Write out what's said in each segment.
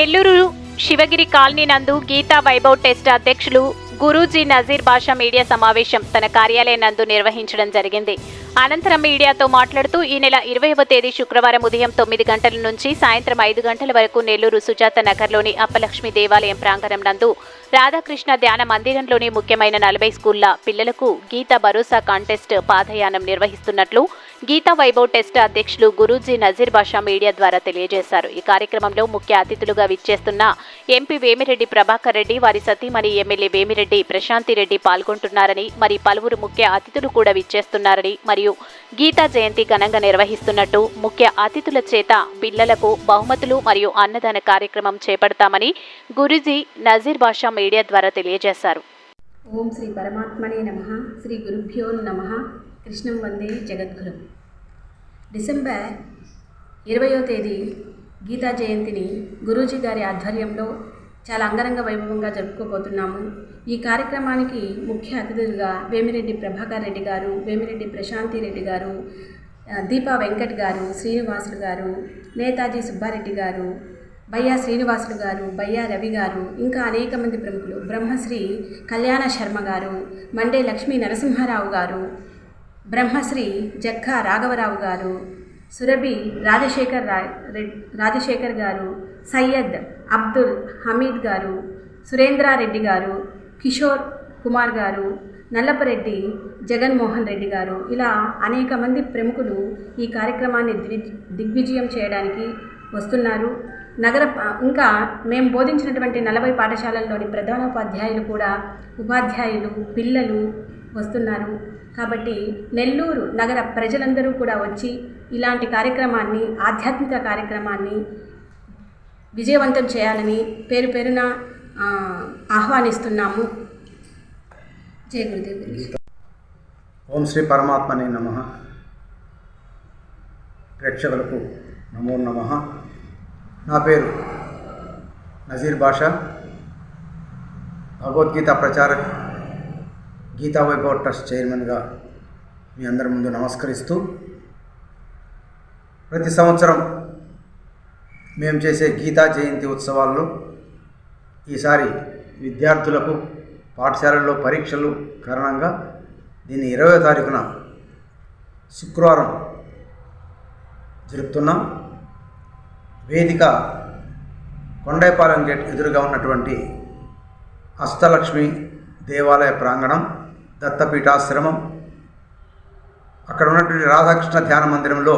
Nellore Sivagiri colony నందు Gita Vaibhav test అధ్యక్షులు గురూజీ నజీర్ బాషా media సమావేశం తన కార్యాలయం నందు నిర్వహించడం జరిగింది. అనంతరం మీడియాతో మాట్లాడుతూ ఈ నెల ఇరవైవ తేదీ శుక్రవారం ఉదయం తొమ్మిది గంటల నుంచి సాయంత్రం ఐదు గంటల వరకు నెల్లూరు సుజాత నగర్లోని అప్పలక్ష్మి దేవాలయం ప్రాంగణం నందు రాధాకృష్ణ ధ్యాన మందిరంలోని ముఖ్యమైన నలభై స్కూళ్ళ పిల్లలకు గీత భరోసా కాంటెస్ట్ పాదయానం నిర్వహిస్తున్నట్లు గీతా వైభవ్ టెస్ట్ అధ్యక్షులు గురూజీ నజీర్ బాషా మీడియా ద్వారా తెలియజేశారు. ఈ కార్యక్రమంలో ముఖ్య అతిథులుగా విచ్చేస్తున్న ఎంపీ వేమిరెడ్డి ప్రభాకర్ రెడ్డి వారి సతీమణి ఎమ్మెల్యే వేమిరెడ్డి ప్రశాంతి రెడ్డి పాల్గొంటున్నారని మరి పలువురు ముఖ్య అతిథులు కూడా విచ్చేస్తున్నారని మరియు గీతా జయంతి ఘనంగా నిర్వహిస్తున్నట్టు ముఖ్య అతిథుల చేత పిల్లలకు బహుమతులు మరియు అన్నదాన కార్యక్రమం చేపడతామని గురూజీ నజీర్ బాషా మీడియా ద్వారా తెలియజేశారు. ఓం శ్రీ పరమాత్మనే నమ. శ్రీ గురుభ్యో నమ. కృష్ణం వందే జగద్గురు. డిసెంబర్ ఇరవయో తేదీ గీతా జయంతిని గురూజీ గారి ఆధ్వర్యంలో చాలా అంగరంగ వైభవంగా జరుపుకోబోతున్నాము. ఈ కార్యక్రమానికి ముఖ్య అతిథులుగా వేమిరెడ్డి ప్రభాకర్ రెడ్డి గారు వేమిరెడ్డి ప్రశాంతి రెడ్డి గారు దీపా వెంకట్ గారు శ్రీనివాసులు గారు నేతాజీ సుబ్బారెడ్డి గారు బయ్యా శ్రీనివాసులు గారు బయ్యా రవి గారు ఇంకా అనేక మంది ప్రముఖులు. బ్రహ్మశ్రీ కళ్యాణ శర్మ గారు మండే లక్ష్మీ నరసింహారావు గారు బ్రహ్మశ్రీ జక్కా రాఘవరావు గారు సురభి రాజశేఖర్ రా రాజశేఖర్ గారు సయ్యద్ అబ్దుల్ హమీద్ గారు సురేంద్రారెడ్డి గారు కిషోర్ కుమార్ గారు నల్లపరెడ్డి జగన్మోహన్ రెడ్డి గారు. ఇలా అనేక మంది ప్రముఖులు ఈ కార్యక్రమాన్ని దిగ్విజయం చేయడానికి వస్తున్నారు. నగర ఇంకా మేము బోధించినటువంటి నలభై పాఠశాలల్లోని ప్రధానోపాధ్యాయులు కూడా ఉపాధ్యాయులు పిల్లలు వస్తున్నారు. కాబట్టి నెల్లూరు నగర ప్రజలందరూ కూడా వచ్చి ఇలాంటి కార్యక్రమాన్ని ఆధ్యాత్మిక కార్యక్రమాన్ని విజయవంతం చేయాలని పేరు పేరున ఆహ్వానిస్తున్నాము. జయ గురుదేవ్ ఓం శ్రీ పరమాత్మనే నమ. ప్రేక్షకులకు నమో నమ. నా పేరు నజీర్ బాషా. భగవద్గీత ప్రచారక్ గీతా వైభవ్ ట్రస్ట్ చైర్మన్గా మీ అందరి ముందు నమస్కరిస్తూ ప్రతి సంవత్సరం మేము చేసే గీతా జయంతి ఉత్సవాల్లో ఈసారి విద్యార్థులకు పాఠశాలల్లో పరీక్షలు కారణంగా దీన్ని ఇరవై తారీఖున శుక్రవారం జరుపుతున్నాం. వేదిక కొండైపాలెం గేట్ ఎదురుగా ఉన్నటువంటి అష్టలక్ష్మి దేవాలయ ప్రాంగణం దత్తపీఠాశ్రమం. అక్కడ ఉన్నటువంటి రాధాకృష్ణ ధ్యాన మందిరంలో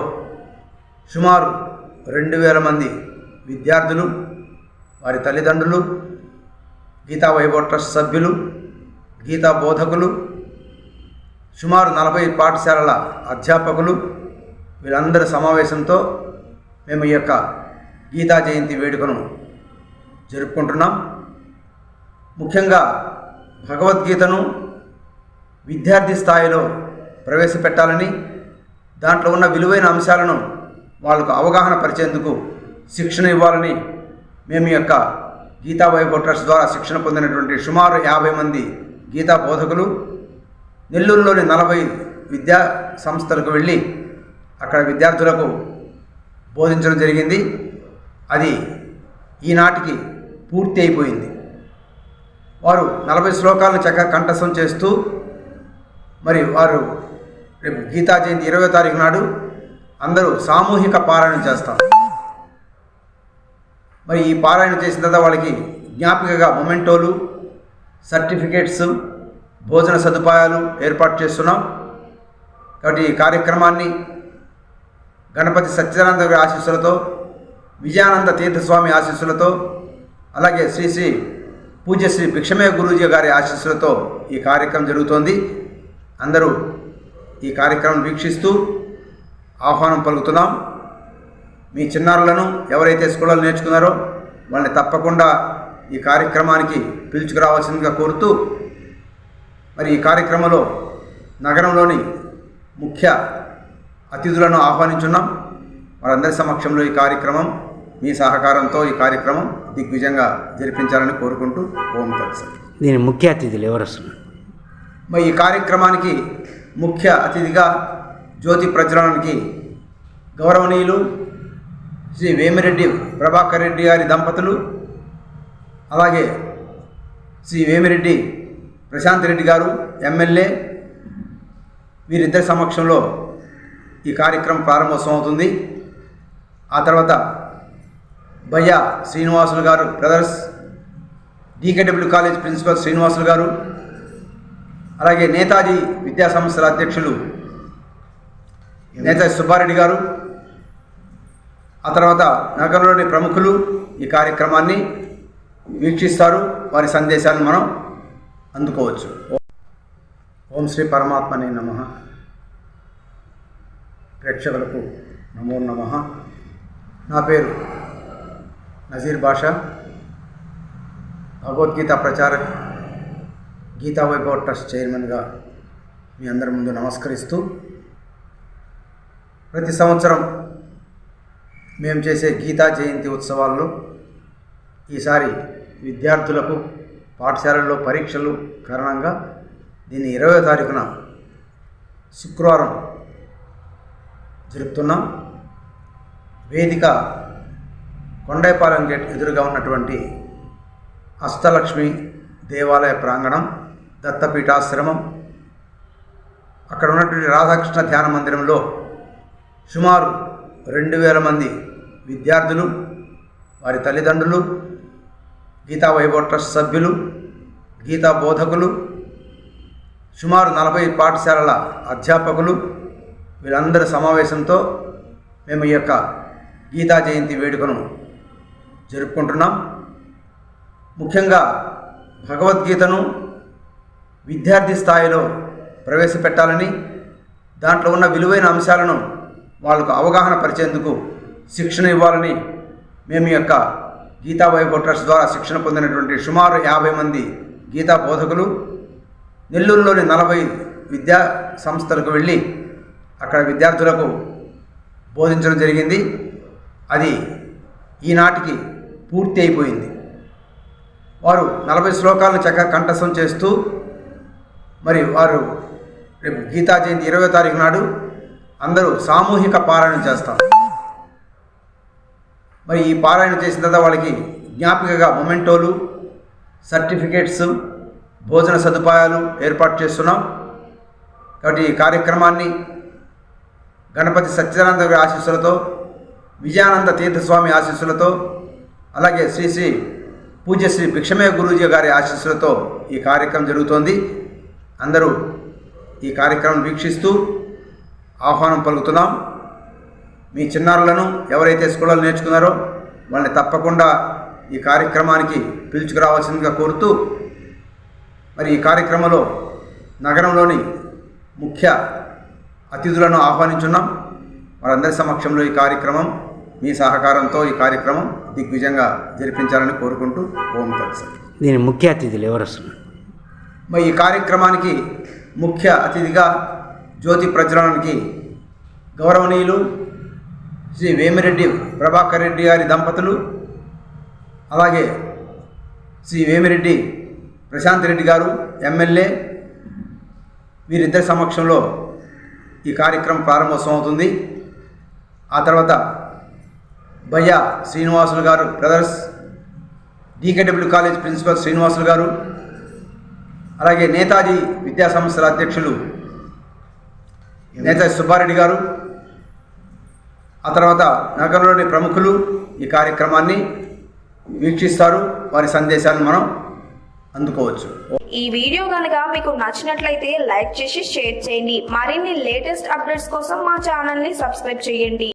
సుమారు రెండు వేల మంది విద్యార్థులు వారి తల్లిదండ్రులు గీతా వైభవ ట్రస్ట్ సభ్యులు గీతా బోధకులు సుమారు నలభై పాఠశాలల అధ్యాపకులు వీళ్ళందరి సమావేశంతో మేము ఈ యొక్క గీతా జయంతి వేడుకను జరుపుకుంటున్నాం. ముఖ్యంగా భగవద్గీతను విద్యార్థి స్థాయిలో ప్రవేశపెట్టాలని దాంట్లో ఉన్న విలువైన అంశాలను వాళ్ళకు అవగాహన పరిచేందుకు శిక్షణ ఇవ్వాలని మేము ఈ యొక్క గీతా వైభవ్ ట్రస్ట్ ద్వారా శిక్షణ పొందినటువంటి సుమారు యాభై మంది గీతా బోధకులు నెల్లూరులోని నలభై విద్యా సంస్థలకు వెళ్ళి అక్కడ విద్యార్థులకు బోధించడం జరిగింది. అది ఈనాటికి పూర్తి అయిపోయింది. వారు నలభై శ్లోకాలను చక్కగా కంఠస్థం చేస్తూ మరి వారు రేపు గీతా జయంతి ఇరవై తారీఖు నాడు అందరూ సామూహిక పారాయణ చేస్తాం మరి ఈ పారాయణ చేసిన తర్వాత వాళ్ళకి జ్ఞాపికగా మొమెంటోలు సర్టిఫికేట్స్ భోజన సదుపాయాలు ఏర్పాటు చేస్తున్నాం. కాబట్టి ఈ కార్యక్రమాన్ని గణపతి సత్యానంద గారి ఆశీస్సులతో విజయానంద తీర్థస్వామి ఆశీస్సులతో అలాగే శ్రీ శ్రీ పూజ్యశ్రీ భిక్షమే గురూజీ గారి ఆశీస్సులతో ఈ కార్యక్రమం జరుగుతోంది. అందరూ ఈ కార్యక్రమం వీక్షిస్తూ ఆహ్వానం పలుకుతున్నాం. మీ చిన్నారులను ఎవరైతే స్కూళ్ళలో నేర్చుకున్నారో వాళ్ళని తప్పకుండా ఈ కార్యక్రమానికి పిలుచుకురావాల్సిందిగా కోరుతూ మరి ఈ కార్యక్రమంలో నగరంలోని ముఖ్య అతిథులను ఆహ్వానించున్నాం. వారందరి సమక్షంలో ఈ కార్యక్రమం మీ సహకారంతో ఈ కార్యక్రమం దిగ్విజయంగా జరిపించాలని కోరుకుంటూ ఓం తత్సత్. దీని ముఖ్య అతిథులు ఎవరు వస్తున్నారు మరి ఈ కార్యక్రమానికి ముఖ్య అతిథిగా జ్యోతి ప్రజ్వలనానికి గౌరవనీయులు శ్రీ వేమిరెడ్డి ప్రభాకర్ రెడ్డి గారి దంపతులు అలాగే శ్రీ వేమిరెడ్డి ప్రశాంత్ రెడ్డి గారు ఎమ్మెల్యే వీరిద్దరి సమక్షంలో ఈ కార్యక్రమం ప్రారంభోత్సవం అవుతుంది ఆ తర్వాత భయ్య శ్రీనివాసులు గారు brothers DKW college principal Srinivasulu గారు అలాగే నేతాజీ విద్యా సంస్థల అధ్యక్షులు నేతాజీ సుబ్బారెడ్డి గారు ఆ తర్వాత నగరంలోని ప్రముఖులు ఈ కార్యక్రమాన్ని వీక్షిస్తారు. వారి సందేశాలను మనం అందుకోవచ్చు. ఓం శ్రీ పరమాత్మనే నమ. ప్రేక్షకులకు నమో నమ. నా పేరు నజీర్ బాషా. భగవద్గీత ప్రచారక్ గీతా వైభవ్ ట్రస్ట్ చైర్మన్గా మీ అందరి ముందు నమస్కరిస్తూ ప్రతి సంవత్సరం మేము చేసే గీతా జయంతి ఉత్సవాల్లో ఈసారి విద్యార్థులకు పాఠశాలల్లో పరీక్షలు కారణంగా దీన్ని ఇరవై తారీఖున శుక్రవారం జరుపుతున్నాం. వేదిక కొండైపాలెం గేట్ ఎదురుగా ఉన్నటువంటి అష్టలక్ష్మి దేవాలయ ప్రాంగణం దత్తపీఠాశ్రమం. అక్కడ ఉన్నటువంటి రాధాకృష్ణ ధ్యాన మందిరంలో సుమారు రెండు వేల మంది విద్యార్థులు వారి తల్లిదండ్రులు గీతా వైభవ ట్రస్ట్ సభ్యులు గీతా బోధకులు సుమారు నలభై పాఠశాలల అధ్యాపకులు వీళ్ళందరి సమావేశంతో మేము ఈ యొక్క గీతా జయంతి వేడుకను జరుపుకుంటున్నాం. ముఖ్యంగా భగవద్గీతను విద్యార్థి స్థాయిలో ప్రవేశపెట్టాలని దాంట్లో ఉన్న విలువైన అంశాలను వాళ్ళకు అవగాహన పరిచేందుకు శిక్షణ ఇవ్వాలని మేము ఈ యొక్క గీతా వైభవ్ ట్రస్ట్ ద్వారా శిక్షణ పొందినటువంటి సుమారు యాభై మంది గీతా బోధకులు నెల్లూరులోని నలభై విద్యా సంస్థలకు వెళ్ళి అక్కడ విద్యార్థులకు బోధించడం జరిగింది. అది ఈనాటికి పూర్తి అయిపోయింది. వారు నలభై శ్లోకాలను చక్కగా కంఠస్థం చేస్తూ మరి వారు రేపు గీతా జయంతి ఇరవై తారీఖు నాడు అందరూ సామూహిక పారాయణ చేస్తాం మరి ఈ పారాయణ చేసిన తర్వాత వాళ్ళకి జ్ఞాపికగా మొమెంటోలు సర్టిఫికేట్స్ భోజన సదుపాయాలు ఏర్పాటు చేస్తున్నాం. కాబట్టి ఈ కార్యక్రమాన్ని గణపతి సత్యానంద గారి ఆశీస్సులతో విజయానంద తీర్థస్వామి ఆశీస్సులతో అలాగే శ్రీ శ్రీ పూజ్యశ్రీ భిక్షమయ గురూజీ గారి ఆశీస్సులతో ఈ కార్యక్రమం జరుగుతోంది. అందరూ ఈ కార్యక్రమం వీక్షిస్తూ ఆహ్వానం పలుకుతున్నాం. మీ చిన్నారులను ఎవరైతే స్కూళ్ళలో నేర్చుకున్నారో వాళ్ళని తప్పకుండా ఈ కార్యక్రమానికి పిలుచుకురావాల్సిందిగా కోరుతూ మరి ఈ కార్యక్రమంలో నగరంలోని ముఖ్య అతిథులను ఆహ్వానించున్నాం. వారందరి సమక్షంలో ఈ కార్యక్రమం మీ సహకారంతో ఈ కార్యక్రమం దిగ్విజయంగా జరిపించాలని కోరుకుంటూ ఓం తత్సత్. దీని ముఖ్య అతిథులు ఎవరు వస్తున్నారు మరి ఈ కార్యక్రమానికి ముఖ్య అతిథిగా జ్యోతి ప్రజ్వలనానికి గౌరవనీయులు శ్రీ వేమిరెడ్డి ప్రభాకర్ రెడ్డి గారి దంపతులు అలాగే శ్రీ వేమిరెడ్డి ప్రశాంత్ రెడ్డి గారు ఎమ్మెల్యే వీరిద్దరి సమక్షంలో ఈ కార్యక్రమం ప్రారంభోత్సవం అవుతుంది ఆ తర్వాత భయ్య శ్రీనివాసులు గారు brothers DKW college principal Srinivasulu గారు అలాగే నేతాజీ విద్యా సంస్థల అధ్యక్షులు నేతాజీ సుబ్బారెడ్డి గారు ఆ తర్వాత నగరంలోని ప్రముఖులు ఈ కార్యక్రమాన్ని వీక్షిస్తారు. వారి సందేశాలను మనం అందుకోవచ్చు. ఈ వీడియో కనుక మీకు నచ్చినట్లయితే లైక్ చేసి షేర్ చేయండి. మరిన్ని లేటెస్ట్ అప్డేట్స్ కోసం మా ఛానల్ని సబ్స్క్రైబ్ చేయండి.